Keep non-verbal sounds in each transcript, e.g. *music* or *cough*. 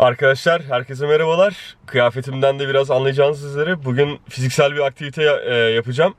Arkadaşlar herkese merhabalar. Kıyafetimden de biraz anlayacağınız üzere bugün fiziksel bir aktivite e, yapacağım.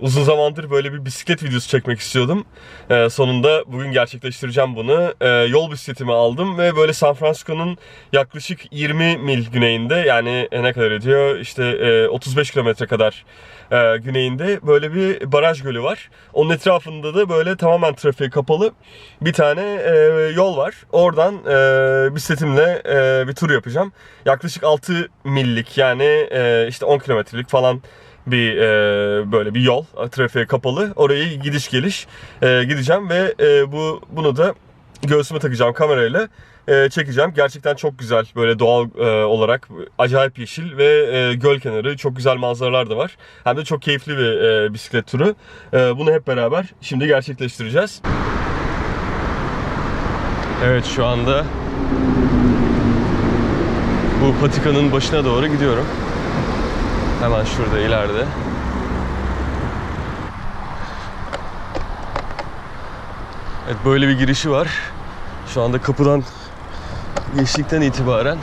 Uzun zamandır böyle bir bisiklet videosu çekmek istiyordum. E, sonunda bugün gerçekleştireceğim bunu. E, yol bisikletimi aldım ve böyle San Francisco'nun yaklaşık 20 mil güneyinde yani e, ne kadar ediyor? İşte e, 35 kilometre kadar e, güneyinde böyle bir baraj gölü var. Onun etrafında da böyle tamamen trafiğe kapalı bir tane e, yol var. Oradan e, bisikletimle e, bir tur yapacağım. Yaklaşık 6 millik yani e, işte 10 kilometrelik falan bir e, böyle bir yol trafiğe kapalı. Orayı gidiş geliş e, gideceğim ve e, bu bunu da göğsüme takacağım kamerayla e, çekeceğim. Gerçekten çok güzel böyle doğal e, olarak acayip yeşil ve e, göl kenarı çok güzel manzaralar da var. Hem de çok keyifli bir e, bisiklet turu. E, bunu hep beraber şimdi gerçekleştireceğiz. Evet şu anda bu patikanın başına doğru gidiyorum. Hemen şurada ileride. Evet böyle bir girişi var. Şu anda kapıdan geçtikten itibaren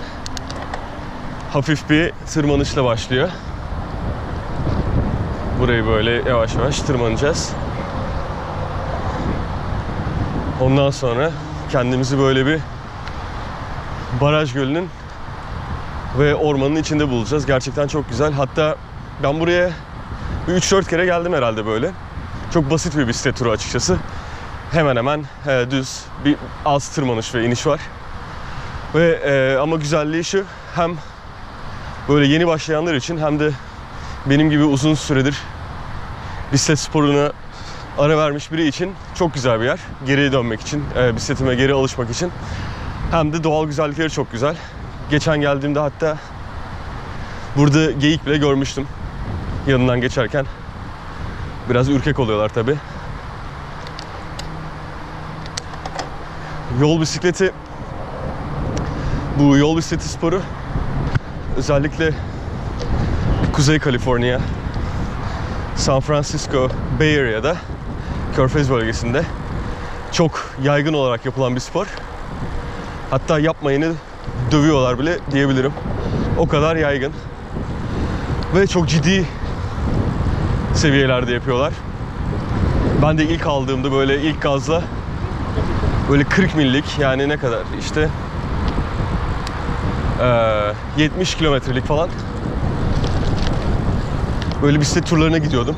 hafif bir tırmanışla başlıyor. Burayı böyle yavaş yavaş tırmanacağız. Ondan sonra kendimizi böyle bir baraj gölünün ve ormanın içinde bulacağız. Gerçekten çok güzel. Hatta ben buraya 3-4 kere geldim herhalde böyle. Çok basit bir bisiklet turu açıkçası. Hemen hemen e, düz bir az tırmanış ve iniş var. Ve e, ama güzelliği şu hem böyle yeni başlayanlar için hem de benim gibi uzun süredir bisiklet sporuna ara vermiş biri için çok güzel bir yer. Geriye dönmek için, e, bisikletime geri alışmak için. Hem de doğal güzellikleri çok güzel. Geçen geldiğimde hatta burada geyik bile görmüştüm. Yanından geçerken. Biraz ürkek oluyorlar tabi. Yol bisikleti bu yol bisikleti sporu özellikle Kuzey Kaliforniya, San Francisco Bay Area'da Körfez bölgesinde çok yaygın olarak yapılan bir spor. Hatta yapmayını dövüyorlar bile diyebilirim. O kadar yaygın. Ve çok ciddi seviyelerde yapıyorlar. Ben de ilk aldığımda böyle ilk gazla böyle 40 millik yani ne kadar işte eee, 70 kilometrelik falan böyle bisiklet turlarına gidiyordum.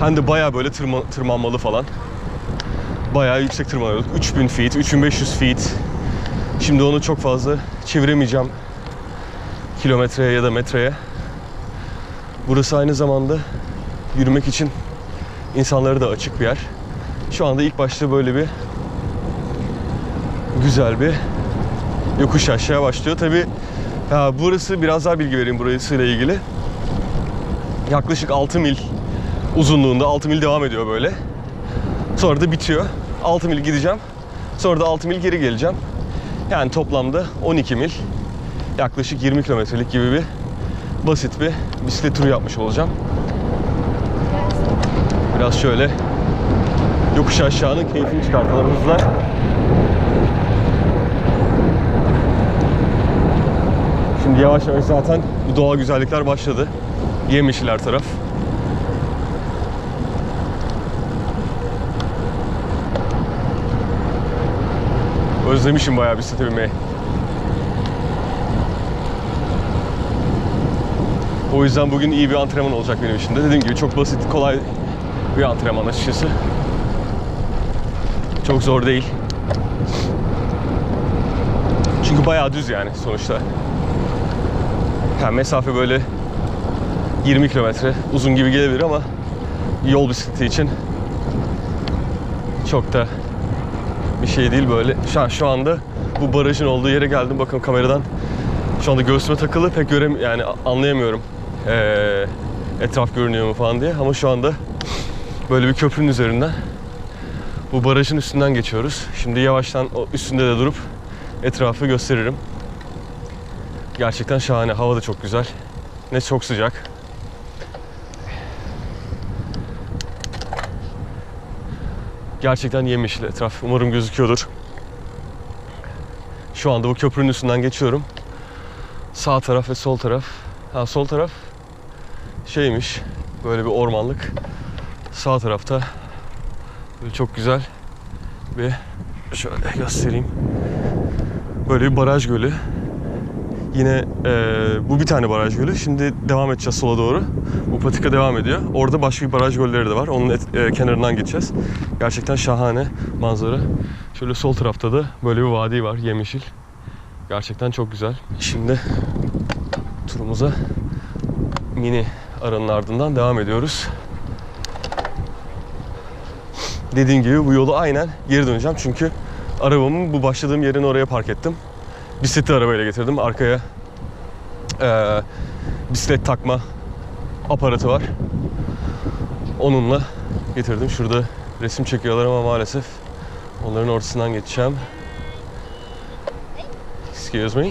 Hem de bayağı böyle tırma- tırmanmalı falan. Bayağı yüksek tırmanıyorduk. 3000 feet, 3500 feet. Şimdi onu çok fazla çeviremeyeceğim kilometreye ya da metreye. Burası aynı zamanda yürümek için insanlara da açık bir yer. Şu anda ilk başta böyle bir güzel bir yokuş aşağı başlıyor. Tabi burası biraz daha bilgi vereyim burasıyla ilgili. Yaklaşık 6 mil uzunluğunda 6 mil devam ediyor böyle. Sonra da bitiyor. 6 mil gideceğim. Sonra da 6 mil geri geleceğim. Yani toplamda 12 mil yaklaşık 20 kilometrelik gibi bir basit bir bisiklet turu yapmış olacağım. Biraz şöyle yokuş aşağının keyfini çıkartalım hızla. Şimdi yavaş yavaş zaten bu doğal güzellikler başladı. Yemyeşil her taraf. Özlemişim bayağı bisiklete binmeyi. O yüzden bugün iyi bir antrenman olacak benim için de. Dediğim gibi çok basit, kolay bir antrenman açıkçası. Çok zor değil. Çünkü bayağı düz yani sonuçta. Yani mesafe böyle 20 kilometre uzun gibi gelebilir ama yol bisikleti için çok da bir şey değil böyle. Şu, an, şu anda bu barajın olduğu yere geldim. Bakın kameradan şu anda göğsüme takılı pek görem yani anlayamıyorum ee, etraf görünüyor mu falan diye. Ama şu anda böyle bir köprünün üzerinden bu barajın üstünden geçiyoruz. Şimdi yavaştan o üstünde de durup etrafı gösteririm. Gerçekten şahane. Hava da çok güzel. Ne çok sıcak. Gerçekten yemyeşil etraf. Umarım gözüküyordur. Şu anda bu köprünün üstünden geçiyorum. Sağ taraf ve sol taraf. Ha sol taraf şeymiş. Böyle bir ormanlık. Sağ tarafta böyle çok güzel bir şöyle göstereyim. Böyle bir baraj gölü. Yine e, bu bir tane baraj gölü. Şimdi devam edeceğiz sola doğru. Bu patika devam ediyor. Orada başka bir baraj gölleri de var. Onun et- e, kenarından geçeceğiz. Gerçekten şahane manzara. Şöyle sol tarafta da böyle bir vadi var yemyeşil. Gerçekten çok güzel. Şimdi turumuza mini aranın ardından devam ediyoruz. Dediğim gibi bu yolu aynen geri döneceğim çünkü arabamı bu başladığım yerin oraya park ettim. Bisikleti arabayla getirdim. Arkaya eee, bisiklet takma aparatı var. Onunla getirdim. Şurada resim çekiyorlar ama maalesef onların ortasından geçeceğim. Excuse me.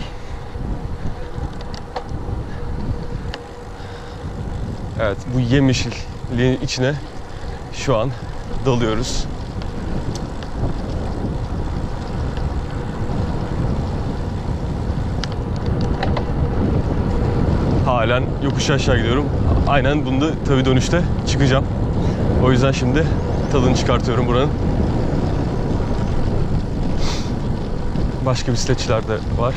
Evet bu yemyeşilliğin içine şu an dalıyoruz. Halen yokuş aşağı gidiyorum. Aynen bunda tabii dönüşte çıkacağım. O yüzden şimdi tadını çıkartıyorum buranın. Başka bisikletçiler de var.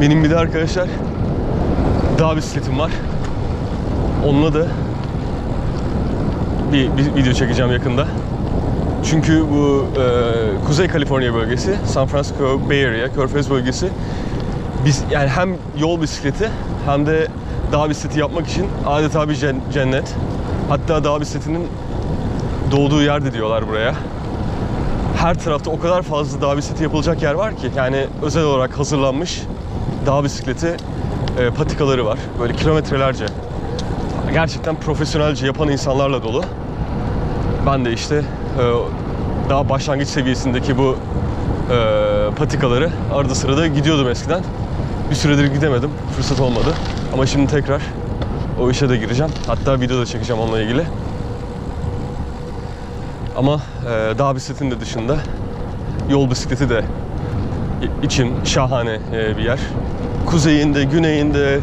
Benim bir de arkadaşlar dağ bisikletim var. Onunla da bir, bir video çekeceğim yakında. Çünkü bu e, Kuzey Kaliforniya bölgesi, San Francisco Bay Area, Körfez bölgesi biz yani hem yol bisikleti hem de dağ bisikleti yapmak için adeta bir cen- cennet. Hatta dağ bisikletinin doğduğu yerde diyorlar buraya. Her tarafta o kadar fazla dağ bisikleti yapılacak yer var ki yani özel olarak hazırlanmış dağ bisikleti e, patikaları var. Böyle kilometrelerce. Gerçekten profesyonelce yapan insanlarla dolu. Ben de işte daha başlangıç seviyesindeki bu e, patikaları arada sırada gidiyordum eskiden. Bir süredir gidemedim. Fırsat olmadı. Ama şimdi tekrar o işe de gireceğim. Hatta video da çekeceğim onunla ilgili. Ama e, dağ bisikletinin de dışında yol bisikleti de için şahane e, bir yer. Kuzeyinde, güneyinde,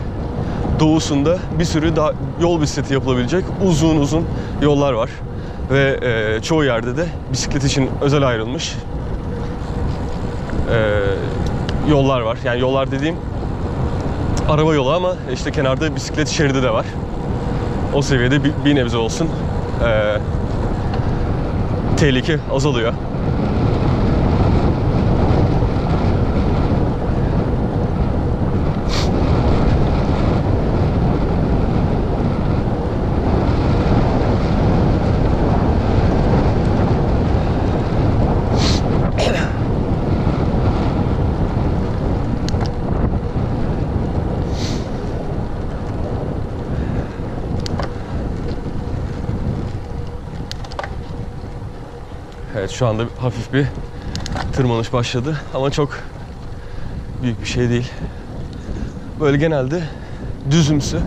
doğusunda bir sürü da yol bisikleti yapılabilecek uzun uzun yollar var. Ve e, çoğu yerde de bisiklet için özel ayrılmış e, yollar var. Yani yollar dediğim araba yolu ama işte kenarda bisiklet şeridi de var. O seviyede bir, bir nebze olsun e, tehlike azalıyor. Şu anda hafif bir tırmanış başladı ama çok büyük bir şey değil. Böyle genelde düzümsü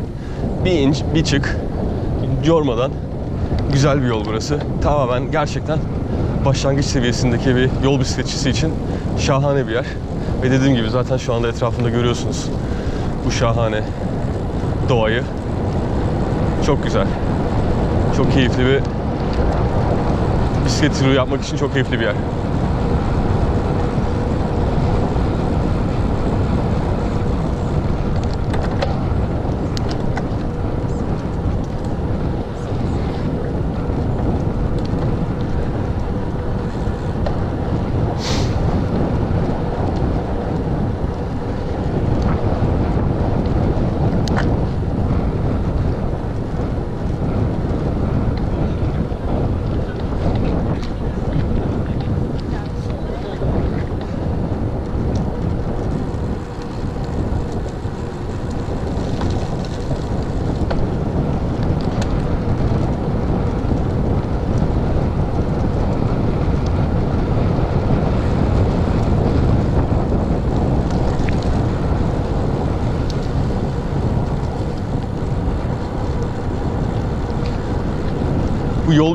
bir inç bir çık yormadan güzel bir yol burası. Tamamen gerçekten başlangıç seviyesindeki bir yol bisikletçisi için şahane bir yer. Ve dediğim gibi zaten şu anda etrafında görüyorsunuz bu şahane doğayı. Çok güzel. Çok keyifli bir bisiklet turu yapmak için çok keyifli bir yer.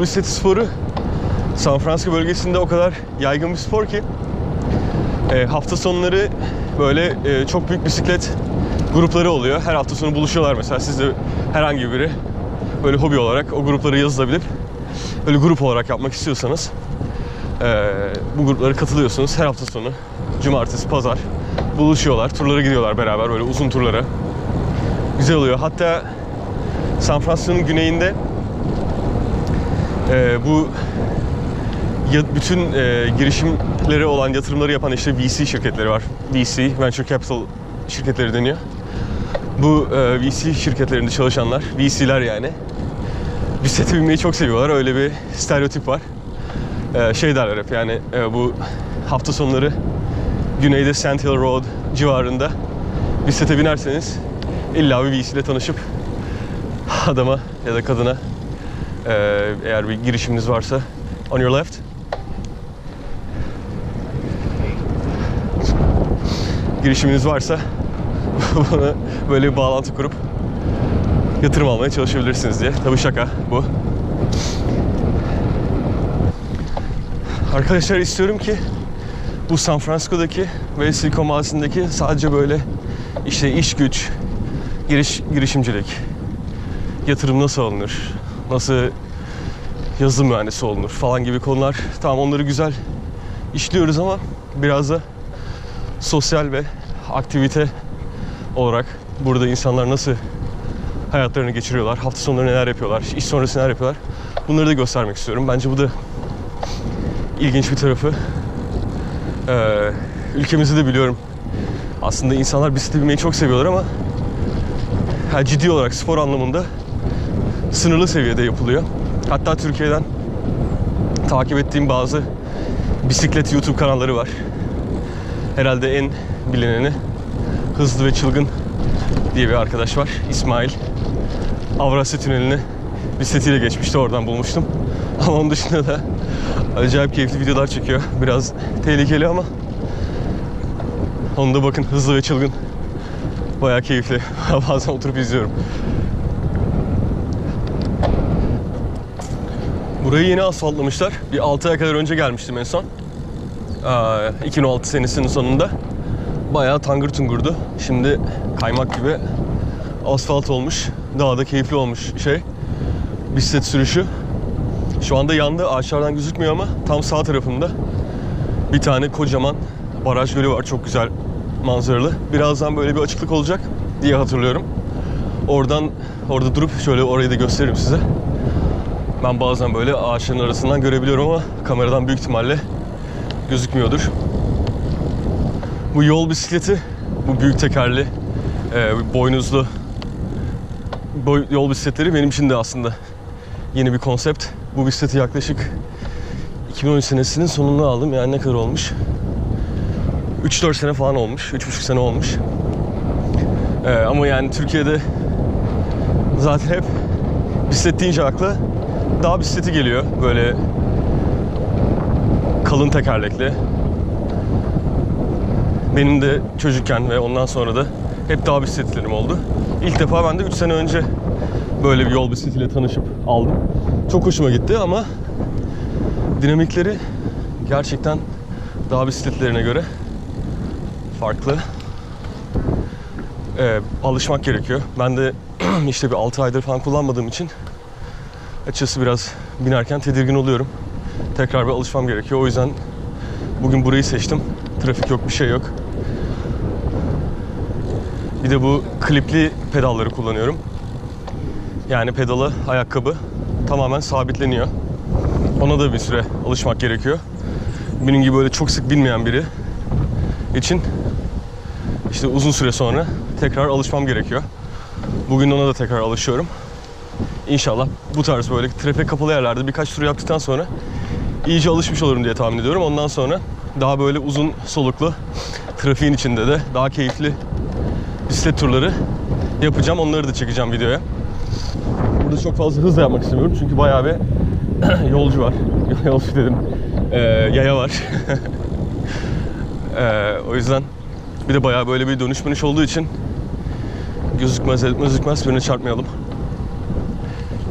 Bu yol bisikleti sporu San Francisco bölgesinde o kadar yaygın bir spor ki e, hafta sonları böyle e, çok büyük bisiklet grupları oluyor. Her hafta sonu buluşuyorlar mesela. Siz de herhangi biri böyle hobi olarak o gruplara yazılabilip böyle grup olarak yapmak istiyorsanız e, bu gruplara katılıyorsunuz. Her hafta sonu cumartesi, pazar buluşuyorlar. Turlara gidiyorlar beraber böyle uzun turlara. Güzel oluyor. Hatta San Francisco'nun güneyinde e, bu bütün e, girişimleri olan yatırımları yapan işte VC şirketleri var. VC, Venture Capital şirketleri deniyor. Bu e, VC şirketlerinde çalışanlar, VC'ler yani bisiklete binmeyi çok seviyorlar. Öyle bir stereotip var. E, şey derler hep yani e, bu hafta sonları güneyde Sand Hill Road civarında bisiklete binerseniz illa bir VC ile tanışıp adama ya da kadına e, eğer bir girişiminiz varsa on your left girişiminiz varsa *laughs* bana böyle bir bağlantı kurup yatırım almaya çalışabilirsiniz diye. Tabii şaka bu. Arkadaşlar istiyorum ki bu San Francisco'daki ve Silikon Vadisi'ndeki sadece böyle işte iş güç, giriş, girişimcilik, yatırım nasıl alınır, nasıl yazılım mühendisi olunur falan gibi konular. Tamam onları güzel işliyoruz ama biraz da sosyal ve aktivite olarak burada insanlar nasıl hayatlarını geçiriyorlar, hafta sonları neler yapıyorlar, iş sonrası neler yapıyorlar. Bunları da göstermek istiyorum. Bence bu da ilginç bir tarafı. Ee, ülkemizde de biliyorum. Aslında insanlar bisiklet binmeyi çok seviyorlar ama ha, ciddi olarak spor anlamında sınırlı seviyede yapılıyor. Hatta Türkiye'den takip ettiğim bazı bisiklet YouTube kanalları var. Herhalde en bilineni Hızlı ve Çılgın diye bir arkadaş var. İsmail. Avrasya Tüneli'ni bisikletiyle geçmişti. Oradan bulmuştum. *laughs* Ama onun dışında da acayip keyifli videolar çekiyor. Biraz tehlikeli ama onu da bakın Hızlı ve Çılgın. Bayağı keyifli. *laughs* Bazen oturup izliyorum. Burayı yeni asfaltlamışlar. Bir 6 ay kadar önce gelmiştim en son. Aa, 2016 senesinin sonunda. Bayağı tangır tungurdu. Şimdi kaymak gibi asfalt olmuş. Daha da keyifli olmuş şey. Bisiklet sürüşü. Şu anda yandı. Ağaçlardan gözükmüyor ama tam sağ tarafında bir tane kocaman baraj gölü var. Çok güzel manzaralı. Birazdan böyle bir açıklık olacak diye hatırlıyorum. Oradan orada durup şöyle orayı da gösteririm size. Ben bazen böyle ağaçların arasından görebiliyorum ama kameradan büyük ihtimalle gözükmüyordur. Bu yol bisikleti, bu büyük tekerli, e, boynuzlu boy, yol bisikletleri benim için de aslında yeni bir konsept. Bu bisikleti yaklaşık 2013 senesinin sonunda aldım. Yani ne kadar olmuş? 3-4 sene falan olmuş. 3,5 sene olmuş. E, ama yani Türkiye'de zaten hep bisiklet deyince akla dağ bisikleti geliyor. Böyle kalın tekerlekli. Benim de çocukken ve ondan sonra da hep dağ bisikletlerim oldu. İlk defa ben de 3 sene önce böyle bir yol bisikletiyle tanışıp aldım. Çok hoşuma gitti ama dinamikleri gerçekten dağ bisikletlerine göre farklı. Ee, alışmak gerekiyor. Ben de *clears throat* işte bir 6 aydır falan kullanmadığım için açıkçası biraz binerken tedirgin oluyorum. Tekrar bir alışmam gerekiyor. O yüzden bugün burayı seçtim. Trafik yok, bir şey yok. Bir de bu klipli pedalları kullanıyorum. Yani pedalı, ayakkabı tamamen sabitleniyor. Ona da bir süre alışmak gerekiyor. Benim gibi böyle çok sık bilmeyen biri için işte uzun süre sonra tekrar alışmam gerekiyor. Bugün ona da tekrar alışıyorum. İnşallah bu tarz böyle trafik kapalı yerlerde birkaç tur yaptıktan sonra iyice alışmış olurum diye tahmin ediyorum. Ondan sonra daha böyle uzun soluklu trafiğin içinde de daha keyifli bisiklet turları yapacağım. Onları da çekeceğim videoya. Burada çok fazla hızla yapmak istemiyorum çünkü bayağı bir *clears throat* yolcu var. *laughs* yolcu dedim. Ee, yaya var. *laughs* ee, o yüzden bir de bayağı böyle bir dönüş dönüş olduğu için gözükmez gözükmez birine çarpmayalım.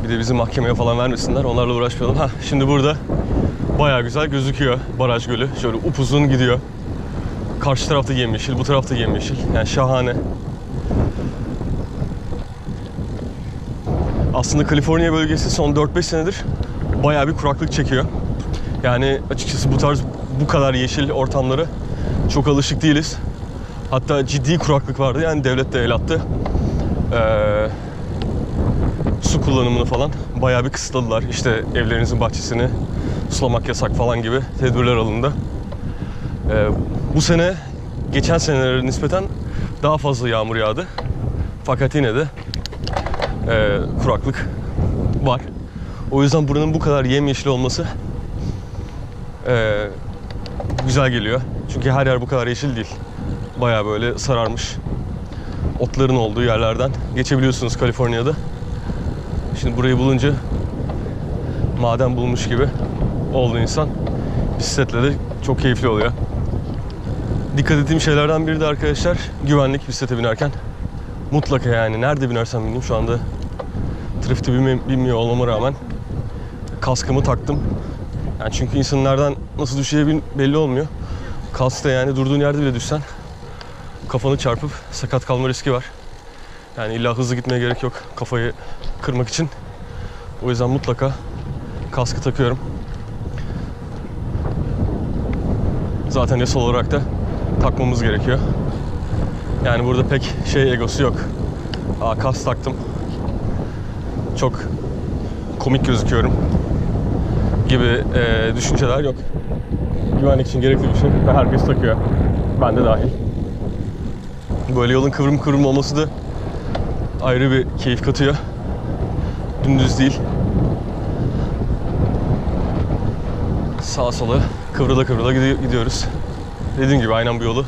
Bir de bizi mahkemeye falan vermesinler. Onlarla uğraşmayalım. Ha şimdi burada Baya güzel gözüküyor baraj gölü. Şöyle upuzun gidiyor. Karşı tarafta yemyeşil, bu tarafta yemyeşil. Yani şahane. Aslında Kaliforniya bölgesi son 4-5 senedir bayağı bir kuraklık çekiyor. Yani açıkçası bu tarz bu kadar yeşil ortamlara çok alışık değiliz. Hatta ciddi kuraklık vardı. Yani devlet de el attı. Ee, su kullanımını falan bayağı bir kısıtladılar. İşte evlerinizin bahçesini sulamak yasak falan gibi tedbirler alındı. Ee, bu sene geçen senelere nispeten daha fazla yağmur yağdı. Fakat yine de e, kuraklık var. O yüzden buranın bu kadar yemyeşil olması e, güzel geliyor. Çünkü her yer bu kadar yeşil değil. Bayağı böyle sararmış. Otların olduğu yerlerden geçebiliyorsunuz Kaliforniya'da. Şimdi burayı bulunca maden bulmuş gibi oldu insan. Bisikletle de çok keyifli oluyor. Dikkat ettiğim şeylerden biri de arkadaşlar güvenlik bisiklete binerken. Mutlaka yani nerede binersem bineyim şu anda trafikte binme- binmiyor olmama rağmen kaskımı taktım. Yani çünkü insanın nereden nasıl düşeceği belli olmuyor. Kask da yani durduğun yerde bile düşsen kafanı çarpıp sakat kalma riski var. Yani illa hızlı gitmeye gerek yok kafayı kırmak için. O yüzden mutlaka kaskı takıyorum. Zaten yasal olarak da takmamız gerekiyor. Yani burada pek şey egosu yok. Aa kask taktım. Çok komik gözüküyorum gibi e, düşünceler yok. Güvenlik için gerekli bir şey ve herkes takıyor. Ben de dahil. Böyle yolun kıvrım kıvrım olması da ayrı bir keyif katıyor. Dümdüz değil. Sağa sola kıvrıla kıvrıla gidi- gidiyoruz. Dediğim gibi aynen bu yolu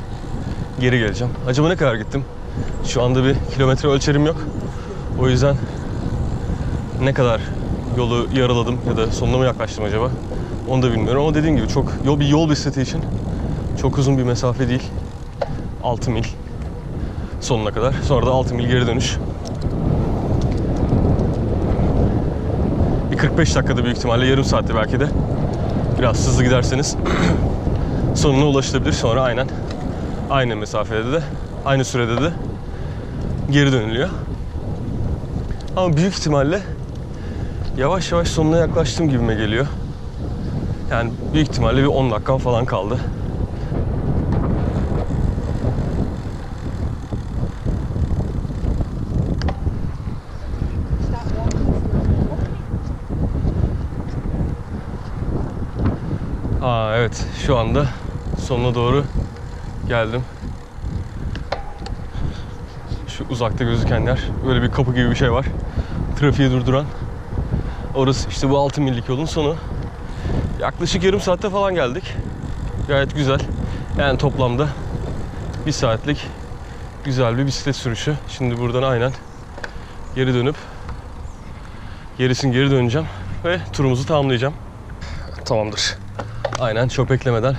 geri geleceğim. Acaba ne kadar gittim? Şu anda bir kilometre ölçerim yok. O yüzden ne kadar yolu yarıladım ya da sonuna mı yaklaştım acaba? Onu da bilmiyorum ama dediğim gibi çok yol bir yol bisikleti için çok uzun bir mesafe değil. 6 mil sonuna kadar. Sonra da 6 mil geri dönüş. 45 dakikada büyük ihtimalle yarım saatte belki de biraz hızlı giderseniz *clears throat* sonuna ulaşılabilir. Sonra aynen aynı mesafede de aynı sürede de geri dönülüyor. Ama büyük ihtimalle yavaş yavaş sonuna yaklaştım gibime geliyor. Yani büyük ihtimalle bir 10 dakikam falan kaldı. Aa evet şu anda sonuna doğru geldim. Şu uzakta gözüken yer böyle bir kapı gibi bir şey var. Trafiği durduran. Orası işte bu 6 millik yolun sonu. Yaklaşık yarım saatte falan geldik. Gayet güzel. Yani toplamda bir saatlik güzel bir bisiklet sürüşü. Şimdi buradan aynen geri dönüp gerisin geri döneceğim ve turumuzu tamamlayacağım. Tamamdır. Aynen çok beklemeden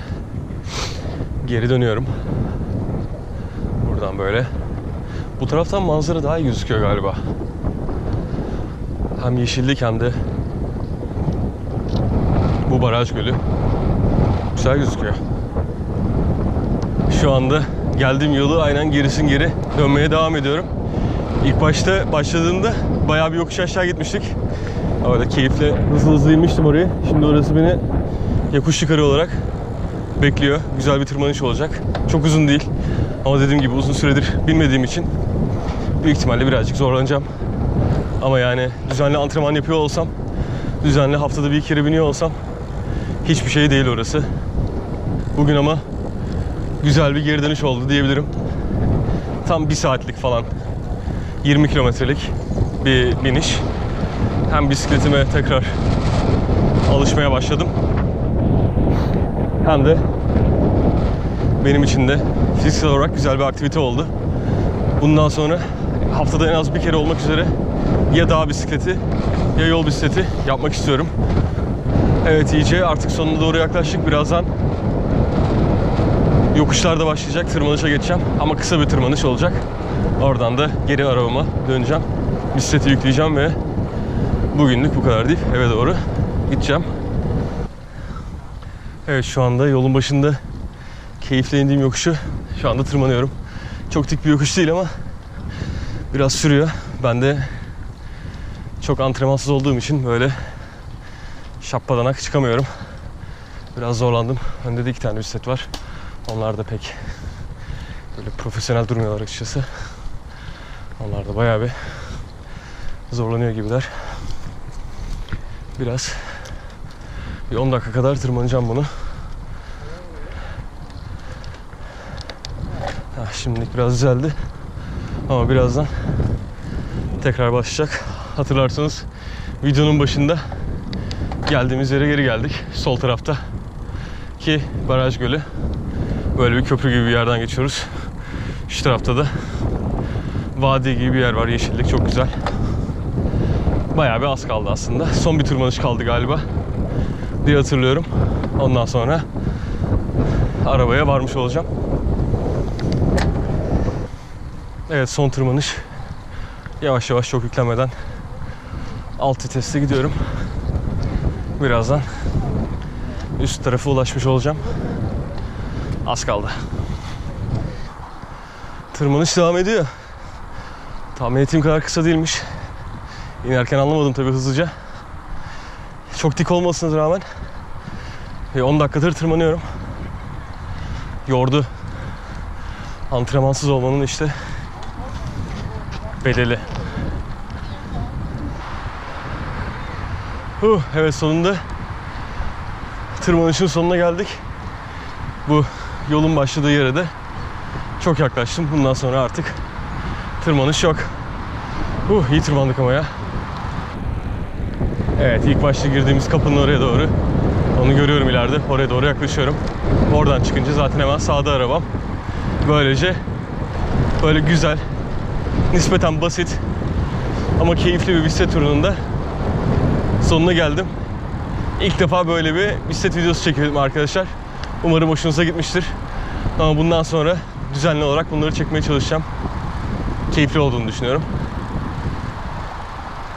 geri dönüyorum. Buradan böyle. Bu taraftan manzara daha iyi gözüküyor galiba. Hem yeşillik hem de bu baraj gölü güzel gözüküyor. Şu anda geldiğim yolu aynen gerisin geri dönmeye devam ediyorum. İlk başta başladığımda bayağı bir yokuş aşağı gitmiştik. Orada keyifle hızlı hızlı inmiştim oraya. Şimdi orası beni yokuş yukarı olarak bekliyor. Güzel bir tırmanış olacak. Çok uzun değil. Ama dediğim gibi uzun süredir bilmediğim için büyük ihtimalle birazcık zorlanacağım. Ama yani düzenli antrenman yapıyor olsam, düzenli haftada bir kere biniyor olsam hiçbir şey değil orası. Bugün ama güzel bir geri dönüş oldu diyebilirim. Tam bir saatlik falan 20 kilometrelik bir biniş. Hem bisikletime tekrar alışmaya başladım. Hem de benim için de fiziksel olarak güzel bir aktivite oldu. Bundan sonra haftada en az bir kere olmak üzere ya dağ bisikleti ya yol bisikleti yapmak istiyorum. Evet iyice artık sonuna doğru yaklaştık. Birazdan yokuşlar da başlayacak. Tırmanışa geçeceğim. Ama kısa bir tırmanış olacak. Oradan da geri arabama döneceğim. Bisikleti yükleyeceğim ve bugünlük bu kadar deyip eve doğru gideceğim. Evet şu anda yolun başında keyifle indiğim yokuşu şu anda tırmanıyorum. Çok dik bir yokuş değil ama biraz sürüyor. Ben de çok antrenmansız olduğum için böyle şapadanak çıkamıyorum. Biraz zorlandım. Önde de iki tane bisiklet var. Onlar da pek böyle profesyonel durmuyorlar açıkçası. Onlar da bayağı bir zorlanıyor gibiler. Biraz bir 10 dakika kadar tırmanacağım bunu. Ah, şimdilik biraz düzeldi. Ama birazdan tekrar başlayacak. Hatırlarsanız videonun başında geldiğimiz yere geri geldik. Sol tarafta ki baraj gölü. Böyle bir köprü gibi bir yerden geçiyoruz. Şu tarafta da vadi gibi bir yer var. Yeşillik çok güzel. Bayağı bir az kaldı aslında. Son bir tırmanış kaldı galiba diye hatırlıyorum. Ondan sonra arabaya varmış olacağım. Evet son tırmanış. Yavaş yavaş çok yüklenmeden alt viteste gidiyorum. Birazdan üst tarafa ulaşmış olacağım. Az kaldı. Tırmanış devam ediyor. Tahmin ettiğim kadar kısa değilmiş. İnerken anlamadım tabii hızlıca. Çok dik olmasına rağmen ve 10 dakikadır tırmanıyorum. Yordu. Antrenmansız olmanın işte bedeli. Huh, evet sonunda tırmanışın sonuna geldik. Bu yolun başladığı yere de çok yaklaştım. Bundan sonra artık tırmanış yok. Huh, iyi tırmandık ama ya. Evet ilk başta girdiğimiz kapının oraya doğru. Onu görüyorum ileride. Oraya doğru yaklaşıyorum. Oradan çıkınca zaten hemen sağda arabam. Böylece böyle güzel, nispeten basit ama keyifli bir bisiklet turunun da sonuna geldim. İlk defa böyle bir bisiklet videosu çekiyorum arkadaşlar. Umarım hoşunuza gitmiştir. Ama bundan sonra düzenli olarak bunları çekmeye çalışacağım. Keyifli olduğunu düşünüyorum.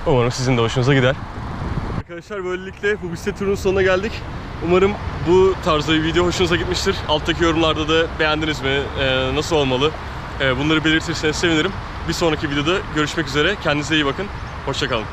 Umarım sizin de hoşunuza gider. Arkadaşlar böylelikle bu bisiklet turunun sonuna geldik. Umarım bu tarzda bir video hoşunuza gitmiştir. Alttaki yorumlarda da beğendiniz mi, Ee, nasıl olmalı Ee, bunları belirtirseniz sevinirim. Bir sonraki videoda görüşmek üzere. Kendinize iyi bakın. Hoşçakalın.